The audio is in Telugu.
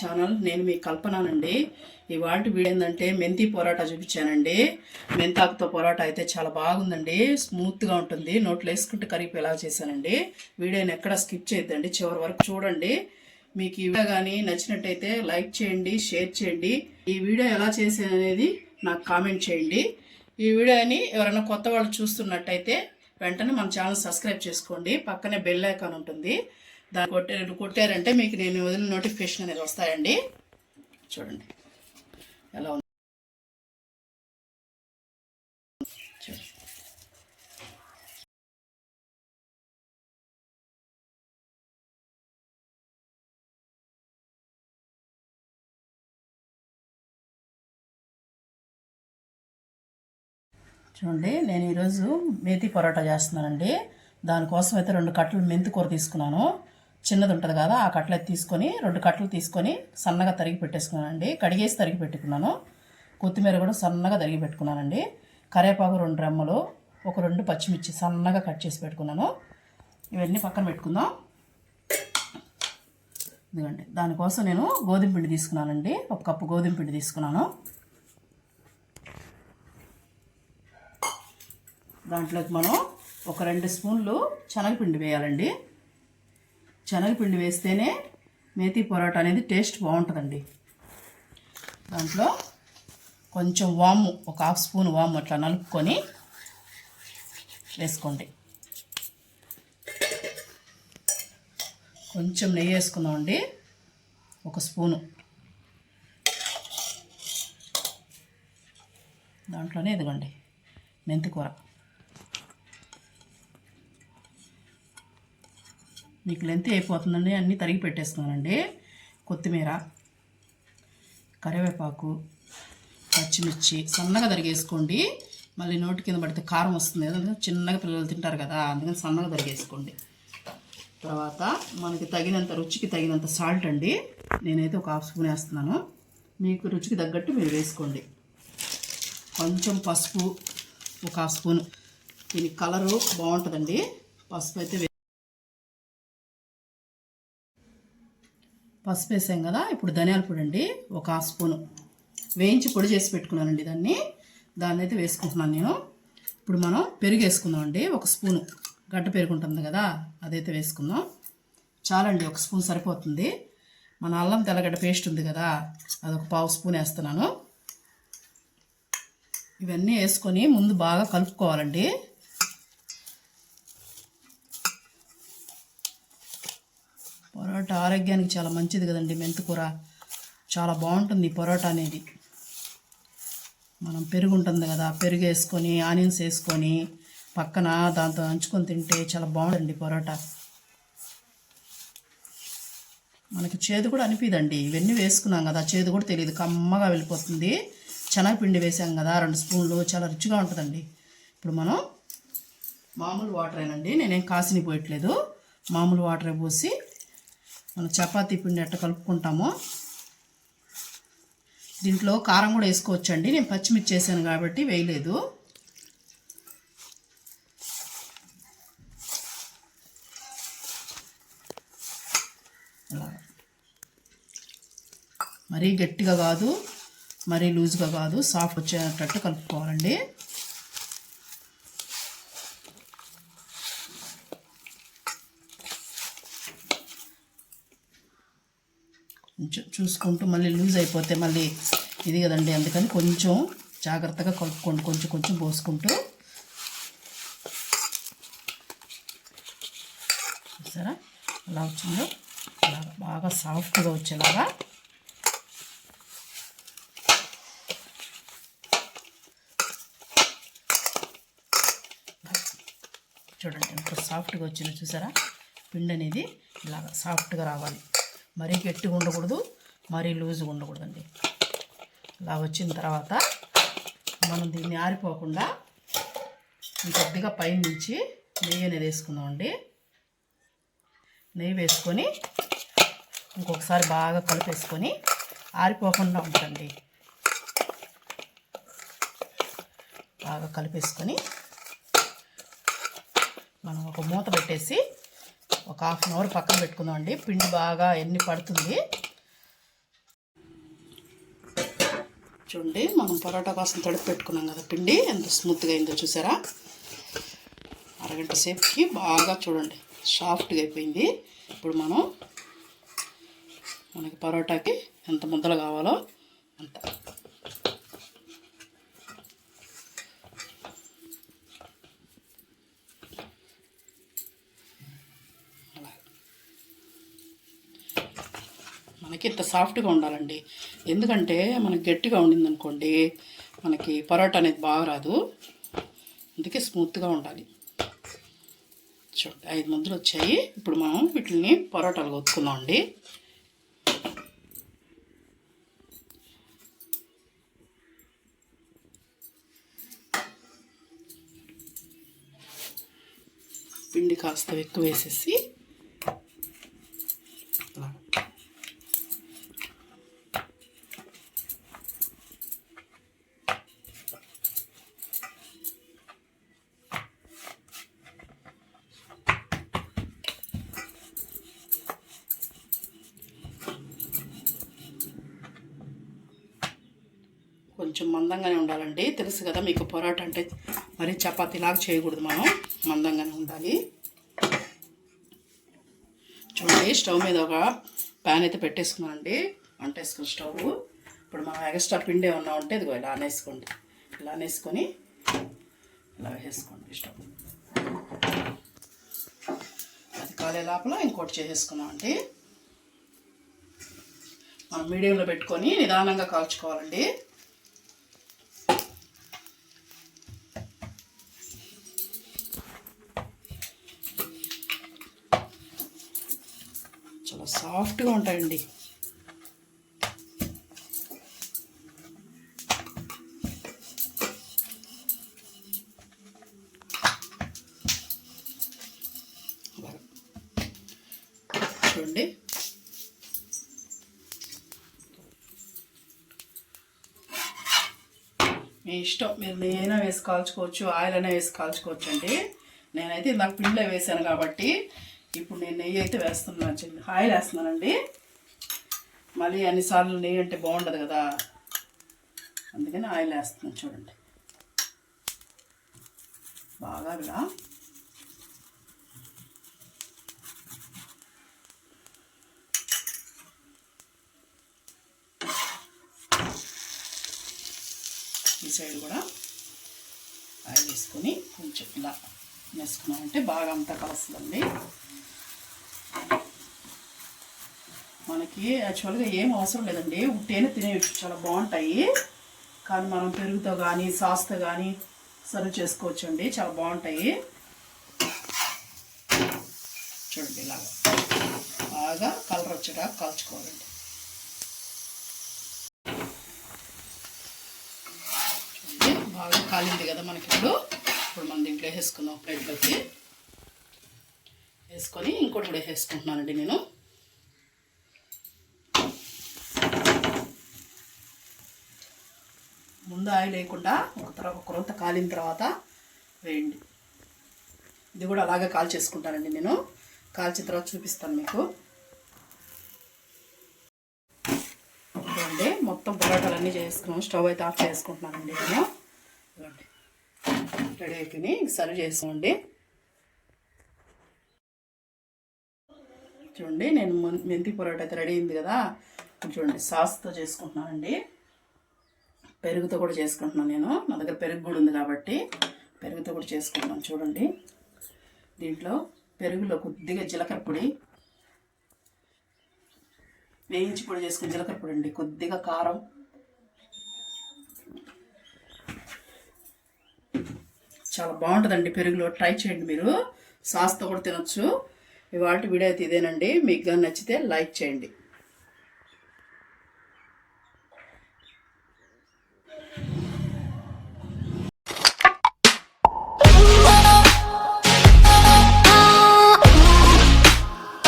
ఛానల్ నేను మీ కల్పనానండి. ఇవాళ వీడియో ఏంటంటే మెంతి పొరాటా చూపించానండి. మెంతాకుతో పొరాటా అయితే చాలా బాగుందండి. స్మూత్గా ఉంటుంది. నోట్లో వేసుకుంటే ఎలా చేశానండి. వీడియోని ఎక్కడ స్కిప్ చేయొద్దండి. చివరి వరకు చూడండి. మీకు ఈ వీడియో కానీ నచ్చినట్టయితే లైక్ చేయండి షేర్ చేయండి. ఈ వీడియో ఎలా చేసాననేది అనేది నాకు కామెంట్ చేయండి. ఈ వీడియోని ఎవరైనా కొత్త వాళ్ళు చూస్తున్నట్టయితే వెంటనే మన ఛానల్ సబ్స్క్రైబ్ చేసుకోండి. పక్కనే బెల్ ఐకాన్ ఉంటుంది. దాన్ని కొట్టే కొట్టారంటే మీకు నేను వదిలిన నోటిఫికేషన్ అనేది వస్తాయండి. చూడండి. ఎలా ఉంది? చూడండి. నేను ఈరోజు మేతి పొరాటా చేస్తున్నానండి. దానికోసం అయితే రెండు కట్టలు మెంతికూర తీసుకున్నాను. చిన్నది ఉంటుంది కదా ఆ కట్టలు తీసుకొని రెండు కట్టలు తీసుకొని సన్నగా తరిగి పెట్టేసుకున్నానండి. కడిగేసి తరిగి పెట్టుకున్నాను. కొత్తిమీర కూడా సన్నగా తరిగి పెట్టుకున్నానండి. కరివేపాకు రెండు రెమ్మలు ఒక రెండు పచ్చిమిర్చి సన్నగా కట్ చేసి పెట్టుకున్నాను. ఇవన్నీ పక్కన పెట్టుకుందాం. ఇదిగోండి దానికోసం నేను గోధుమ పిండి తీసుకున్నానండి. ఒక కప్పు గోధుమ పిండి తీసుకున్నాను. దాంట్లోకి మనం ఒక రెండు స్పూన్లు శనగపిండి వేయాలండి. శనగపిండి వేస్తేనే మేతి పొరాటా అనేది టేస్ట్ బాగుంటుందండి. దాంట్లో కొంచెం వాము ఒక హాఫ్ స్పూన్ వాము అట్లా నలుపుకొని వేసుకోండి. కొంచెం నెయ్యి వేసుకుందామండి. ఒక స్పూను. దాంట్లోనే ఇదిగోండి మెంతికూర. మీకు లెంత్ అయిపోతుందండి అన్నీ తరిగి పెట్టేసుకున్నానండి కొత్తిమీర కరివేపాకు పచ్చిమిర్చి సన్నగా తరిగేసుకోండి. మళ్ళీ నోటి కింద పడితే కారం వస్తుంది ఎందుకంటే చిన్నగా పిల్లలు తింటారు కదా అందుకని సన్నగా తరిగేసుకోండి. తర్వాత మనకి తగినంత రుచికి తగినంత సాల్ట్ అండి. నేనైతే ఒక హాఫ్ స్పూన్ వేస్తున్నాను. మీకు రుచికి తగ్గట్టు మీరు వేసుకోండి. కొంచెం పసుపు ఒక హాఫ్ స్పూన్. దీని కలరు బాగుంటుందండి. పసుపు అయితే పసుపు వేసాం కదా ఇప్పుడు ధనియాల పొడి అండి ఒక హాఫ్ స్పూను. వేయించి పొడి చేసి పెట్టుకున్నానండి దాన్ని. దాన్ని అయితే వేసుకుంటున్నాను నేను. ఇప్పుడు మనం పెరుగు వేసుకుందామండి ఒక స్పూను. గడ్డ పెరుగు ఉంటుంది కదా అదైతే వేసుకుందాం. చాలండి ఒక స్పూన్ సరిపోతుంది. మన అల్లం తెల్లగడ్డ పేస్ట్ ఉంది కదా అదొక పావు స్పూన్ వేస్తున్నాను. ఇవన్నీ వేసుకొని ముందు బాగా కలుపుకోవాలండి. పొరోటా ఆరోగ్యానికి చాలా మంచిది కదండి మెంతికూర చాలా బాగుంటుంది పరోటా పొరోటా అనేది. మనం పెరుగు ఉంటుంది కదా పెరుగు వేసుకొని ఆనియన్స్ వేసుకొని పక్కన దాంతో నంచుకొని తింటే చాలా బాగుంటుంది పొరోటా. మనకి చేదు కూడా అనిపిదండి. ఇవన్నీ వేసుకున్నాం కదా చేదు కూడా తెలియదు. కమ్మగా వెళ్ళిపోతుంది. శనగపిండి వేసాం కదా రెండు స్పూన్లు. చాలా రుచిగా ఉంటుందండి. ఇప్పుడు మనం మామూలు వాటరేనండి. నేనేం కాసిని పోయట్లేదు. మామూలు వాటరే పోసి మనం చపాతీ పిండి ఎట్ట కలుపుకుంటామో దీంట్లో కారం కూడా వేసుకోవచ్చండి. నేను పచ్చిమిర్చి చేశాను కాబట్టి వేయలేదు. మరీ గట్టిగా కాదు మరీ లూజ్గా కాదు సాఫ్ట్ వచ్చేటట్టు కలుపుకోవాలండి. కొంచెం చూసుకుంటూ మళ్ళీ లూజ్ అయిపోతే మళ్ళీ ఇది కదండి అందుకని కొంచెం జాగ్రత్తగా కలుపుకోండి కొంచెం కొంచెం పోసుకుంటూ. చూసారా? ఎలా వచ్చిందో? అలా బాగా సాఫ్ట్గా వచ్చేలాగా. చూడండి ఎంత సాఫ్ట్గా వచ్చిందో చూసారా? పిండి అనేది ఇలాగ సాఫ్ట్గా రావాలి. మరీ గట్టిగా ఉండకూడదు మరీ లూజ్గా ఉండకూడదండి. ఇలా వచ్చిన తర్వాత మనం దీన్ని ఆరిపోకుండా కొద్దిగా పైన నుంచి నెయ్యి అనేది వేసుకుందామండి. నెయ్యి వేసుకొని ఇంకొకసారి బాగా కలిపేసుకొని ఆరిపోకుండా ఉంటుంది బాగా కలిపేసుకొని మనం ఒక మూత పెట్టేసి ఒక హాఫ్ అన్ అవర్ పక్కన పెట్టుకుందాం అండి. పిండి బాగా ఎన్ని పడుతుంది? చూడండి మనం పరోటా కోసం తడిపి పెట్టుకున్నాం కదా పిండి. ఎంత స్మూత్గా అయిందో చూసారా? అరగంట సేపుకి బాగా చూడండి సాఫ్ట్గా అయిపోయింది. ఇప్పుడు మనం మనకి పరోటాకి ఎంత ముద్దలు కావాలో అంత. మనకి ఇంత సాఫ్ట్గా ఉండాలండి. ఎందుకంటే మనకి గట్టిగా ఉండింది అనుకోండి మనకి పరోటా అనేది బాగా రాదు. అందుకే స్మూత్గా ఉండాలి. చూడండి ఐదు మందులు వచ్చాయి. ఇప్పుడు మనం వీటిని పరోటాలు కొత్తుకుందాం అండి. పిండి కాస్త ఎక్కువ వేసేసి కొంచెం మందంగానే ఉండాలండి. తెలుసు కదా మీకు పొరాట అంటే మరి చపాతీలాగా చేయకూడదు మనం. మందంగానే ఉండాలి. చూడండి స్టవ్ మీద ఒక ప్యాన్ అయితే పెట్టేసుకున్నానండి. వంట వేసుకున్న స్టవ్. ఇప్పుడు మనం ఎక్స్ట్రా పిండి ఏమన్నా ఉంటే ఇదిగో ఇలా అనేసుకోండి. ఇలా అనేసుకొని ఇలా వేసుకోండి స్టవ్. అది కాలే లోపల ఇంకోటి చేసేసుకున్నాం అండి మనం మీడియంలో పెట్టుకొని నిదానంగా కాల్చుకోవాలండి. చాలా సాఫ్ట్గా ఉంటాయండి. చూడండి. మీ ఇష్టం. మీరు నేనే వేసి కాల్చుకోవచ్చు ఆయిల్ అయినా వేసి కాల్చుకోవచ్చు అండి నేనైతే ఇందాక పిండిలో వేసాను కాబట్టి ఇప్పుడు నేను నెయ్యి అయితే వేస్తున్నాను చిన్న ఆయిల్ వేస్తున్నానండి. మళ్ళీ అన్నిసార్లు నెయ్యి అంటే బాగుండదు కదా. అందుకని ఆయిల్ వేస్తున్నాను చూడండి. బాగా ఇలా ఈ సైడ్ కూడా ఆయిల్ వేసుకొని కొంచెం ఇలా. వేసుకున్నామంటే బాగా అంతా కలుస్తుందండి. మనకి యాక్చువల్గా ఏం అవసరం లేదండి. ఉట్టేనే తినేయచ్చు. చాలా బాగుంటాయి. కానీ మనం పెరుగుతో కానీ సాస్తో కానీ సర్వ్ చేసుకోవచ్చు అండి చాలా బాగుంటాయి. చూడండి ఇలాగా. బాగా కలర్ వచ్చేటా కాల్చుకోవాలండి. చూడండి బాగా కాలింది కదా మనకి ఇప్పుడు ఇప్పుడు మనం దీంట్లో వేసుకుందాం ప్లేట్లోకి వేసుకొని ఇంకోటి కూడా వేసుకుంటున్నానండి నేను. ముందు ఆయిల్ వేయకుండా ఒక తర్వాత ఒక రొంత కాలిన తర్వాత వేయండి. ఇది కూడా అలాగే కాల్ చేసుకుంటానండి నేను. కాల్చిన తర్వాత చూపిస్తాను మీకు. ఇదిగోండి మొత్తం పొరాటాలు చేసుకున్నాం స్టవ్ అయితే ఆఫ్ చేసుకుంటున్నానండి నేను. ఇదిగోండి. రెడీ అయిపోయి సర్వ్ చేసుకోండి. చూడండి నేను మెంతి పొరాటా అయితే రెడీ అయింది కదా. చూడండి సాస్తో చేసుకుంటున్నానండి. పెరుగుతో కూడా చేసుకుంటున్నాను నేను. నా దగ్గర పెరుగు కూడా ఉంది కాబట్టి పెరుగుతో కూడా చేసుకుంటున్నాను. చూడండి దీంట్లో పెరుగులో కొద్దిగా జీలకర్ర పొడి వేయించి పొడి చేసుకుని జీలకర్ర పొడి అండి. కొద్దిగా కారం చాలా బాగుంటుందండి. పెరుగులో ట్రై చేయండి మీరు. సాస్తో కూడా తినొచ్చు. ఇవాళ వీడియో అయితే ఇదేనండి. మీకు కానీ నచ్చితే లైక్ చేయండి.